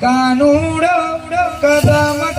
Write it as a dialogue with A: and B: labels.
A: કાનુડો કદમ